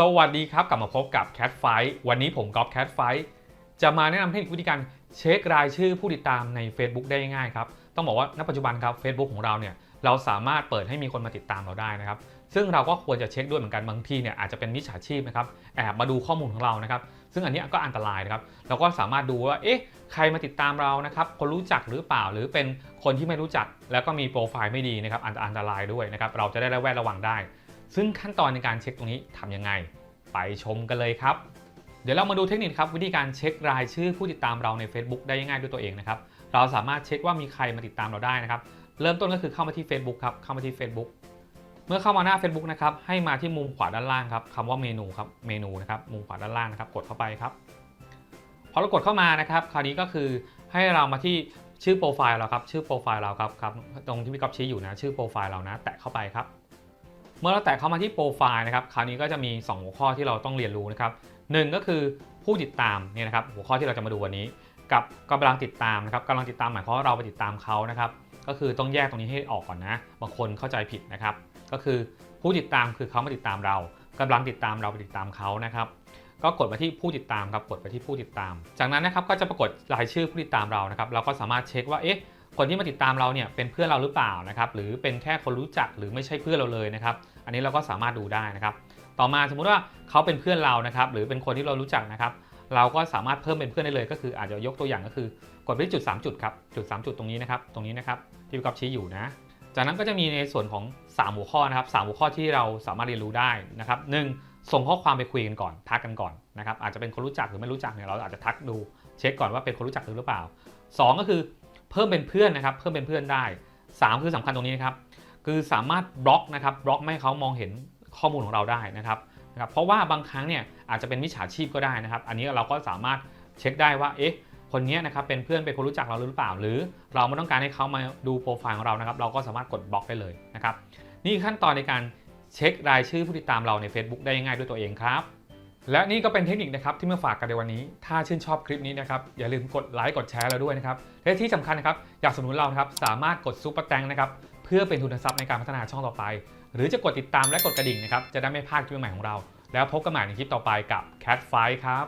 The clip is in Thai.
สวัสดีครับ กลับมาพบกับ Cat Fight วันนี้ผมก๊อฟ Cat Fight จะมาแนะนำเทคนิควิธีการเช็ครายชื่อผู้ติดตามใน Facebook ได้ง่ายครับ ต้องบอกว่าณปัจจุบันครับ Facebook ของเราเนี่ยเราสามารถเปิดให้มีคนมาติดตามเราได้นะครับ ซึ่งเราก็ควรจะเช็คด้วยเหมือนกันบางทีเนี่ยอาจจะเป็นมิจฉาชีพนะครับแอบมาดูข้อมูลของเรานะครับ ซึ่งอันนี้ก็อันตรายนะครับเราก็สามารถดูว่าเอ๊ะใครมาติดตามเรานะครับคนรู้จักหรือเปล่าหรือเป็นคนที่ไม่รู้จัก แล้วก็มีโปรไฟล์ไม่ดีนะครับอันอันตรายด้วยนะครับเราจะได้ระแวดระวังได้ ซึ่งขั้นตอนในการเช็คตรงนี้ทำยังไง ไปชมกันเลยครับ เดี๋ยวเรามาดูเทคนิคครับวิธีการเช็ครายชื่อผู้ติดตามเราใน Facebook ได้ง่ายด้วยตัวเองนะครับ เราสามารถเช็คว่ามีใครมาติดตามเราได้นะครับ เริ่มต้นก็คือเข้ามาที่ Facebook ครับ เข้ามาที่ Facebook เมื่อเข้ามาหน้า Facebook นะครับ ให้มาที่มุมขวาด้านล่างครับคำว่าเมนูครับ เมนูนะครับ มุมขวาด้านล่างนะครับ กดเข้าไปครับ พอเรากดเข้ามานะครับ คราวนี้ก็คือให้เรามาที่ชื่อโปรไฟล์เราครับ ชื่อโปรไฟล์เราครับครับ ตรงที่พี่ก๊อฟชี้อยู่นะ ชื่อโปรไฟล์เรานะ แตะเข้าไปครับ มื่อเราแตะเข้ามาที่โปรไฟล์นะครับ คราวนี้ก็จะมี 2 หัวข้อที่เราต้องเรียนรู้นะครับหนึ่งก็คือผู้ติดตามเนี่ยนะครับ หัวข้อที่เราจะมาดูวันนี้ กับกำลังติดตามนะครับกำลังติดตามหมายความว่าเราไปติดตามเขานะครับ ก็คือต้องแยกตรงนี้ให้ออกก่อนนะ บางคนเข้าใจผิดนะครับ ก็คือผู้ติดตามคือเขามาติดตามเรากำลังติดตามเราไปติดตามเขานะครับ ก็กดมาที่ผู้ติดตามครับ กดไปที่ผู้ติดตาม จากนั้นนะครับก็จะปรากฏรายชื่อผู้ติดตามเรานะครับ เราก็สามารถเช็คว่า เอ๊ะ คนที่มาติดตามเราเนี่ยเป็นเพื่อนเราหรือเปล่านะครับหรือเป็นแค่คนรู้จักหรือไม่ใช่เพื่อนเราเลยนะครับอันนี้เราก็สามารถดูได้นะครับต่อมาสมมุติว่าเขาเป็นเพื่อนเรานะครับหรือเป็นคนที่เรารู้จักนะครับเราก็สามารถเพิ่มเป็นเพื่อนได้เลย ก็คืออาจจะยกตัวอย่างก็คือกดไปที่จุด 3 จุดครับจุด 3 จุดตรงนี้นะครับตรงนี้นะครับที่พี่กอฟชี้อยู่นะจากนั้นก็จะมีในส่วนของ 3 หัวข้อนะครับ3หัวข้อที่เราสามารถเรียนรู้ได้นะครับหนึ่งส่งข้อความไปคุยกันก่อนทักกันก่อนนะครับอาจจะเป็นคนรู้จักหรือไม่รู้จักเนี่ยเราอาจจะทักดูเช็คก่อนว่าเป็นคนรู้จักหรือเปล่า 2 ก็คือ เพิ่มเป็นเพื่อนนะครับ เพิ่มเป็นเพื่อนได้ 3 คือสำคัญตรงนี้นะครับ คือสามารถบล็อกนะครับบล็อกไม่ให้เขามองเห็นข้อมูลของเราได้นะครับนะครับ เพราะว่าบางครั้งเนี่ยอาจจะเป็นมิจฉาชีพก็ได้นะครับ อันนี้เราก็สามารถเช็คได้ว่าเอ๊ะคนนี้นะครับเป็นเพื่อนเป็นคนรู้จักเราหรือเปล่า หรือเราไม่ต้องการให้เขามาดูโปรไฟล์ของเรานะครับ เราก็สามารถกดบล็อกได้เลยนะครับ นี่ขั้นตอนในการเช็ครายชื่อผู้ติดตามเราใน Facebook ได้ง่ายด้วยตัวเองครับ และนี่ก็เป็นเทคนิคนะครับที่มาฝากกันในวันนี้ ถ้าชื่นชอบคลิปนี้นะครับอย่าลืมกดไลค์กดแชร์เราด้วยนะครับและที่สำคัญนะครับอยากสนับสนุนเรานะครับสามารถกดซุปเปอร์แตงนะครับเพื่อเป็นทุนทรัพย์ในการพัฒนาช่องต่อไป หรือจะกดติดตามและกดกระดิ่งนะครับจะได้ไม่พลาดคลิปใหม่ของเรา แล้วพบกันใหม่ในคลิปต่อไปกับ Cat Fight ครับ